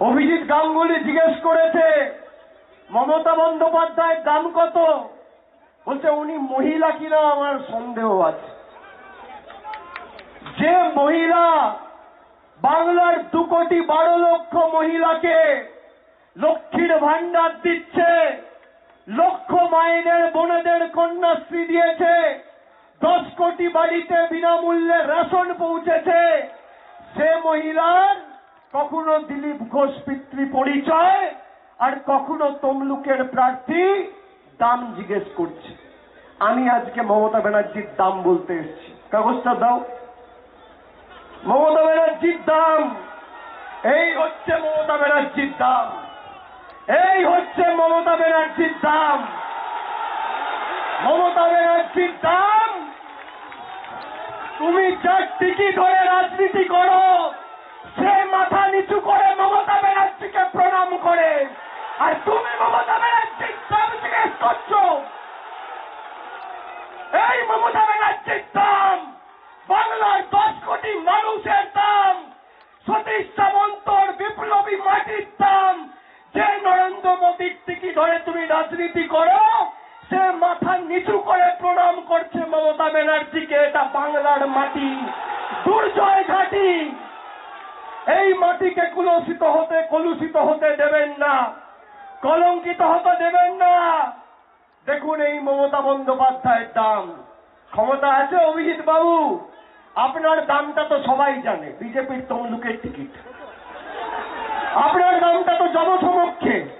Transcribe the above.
অভিজিৎ গাঙ্গুলি জিজ্ঞেস করেছে, মমতা বন্দ্যোপাধ্যায়ের দাম কত? বলছে, উনি মহিলা কিনা আমার সন্দেহ আছে। যে মহিলা বাংলার দু কোটি বারো লক্ষ মহিলাকে লক্ষ্মীর ভান্ডার দিচ্ছে, লক্ষ মাইনের বোনেদের কন্যাশ্রী দিয়েছে, দশ কোটি বাড়িতে বিনামূল্যে রেশন পৌঁছেছে, সে মহিলার কখনো দিলীপ ঘোষ পিতৃ পরিচয় আর কখনো তমলুকের প্রার্থী দাম জিজ্ঞেস করছে। আমি আজকে মমতা ব্যানার্জির দাম বলতে এসেছি। কাগজটা দাও। মমতা ব্যানার্জির দাম। এই হচ্ছে মমতা ব্যানার্জির দাম। এই হচ্ছে মমতা ব্যানার্জির দাম। মমতা ব্যানার্জির দাম। তুমি যার টিকি ধরে রাজনীতি করো সে মাথা নিচু করে মমতা ব্যানার্জিকে প্রণাম করে আর তুমি মমতা ব্যানার্জির দাম জিজ্ঞেস করছ এই মমতা ব্যানার্জির দাম। বাংলার দশ কোটি মানুষের দাম। সতীশ সামন্তর বিপ্লবী মাটির দাম। যে নরেন্দ্র মোদীর টিকি ধরে তুমি রাজনীতি করো, সে মাথা নিচু করে প্রণাম করছে মমতা ব্যানার্জিকে। এটা বাংলার মাটি। দুর্জয় ঘাটি। এই মাটিকে কুলসিত হতে, কলুষিত হতে দেবেন না। কলঙ্কিত হতে দেবেন না। দেখুন এই মমতা বন্দ্যোপাধ্যায়ের দাম। ক্ষমতা আছে অভিজিৎ বাবু। আপনার দামটা তো সবাই জানে, বিজেপির তমলুকের টিকিট। আপনার দামটা তো জনসমক্ষে।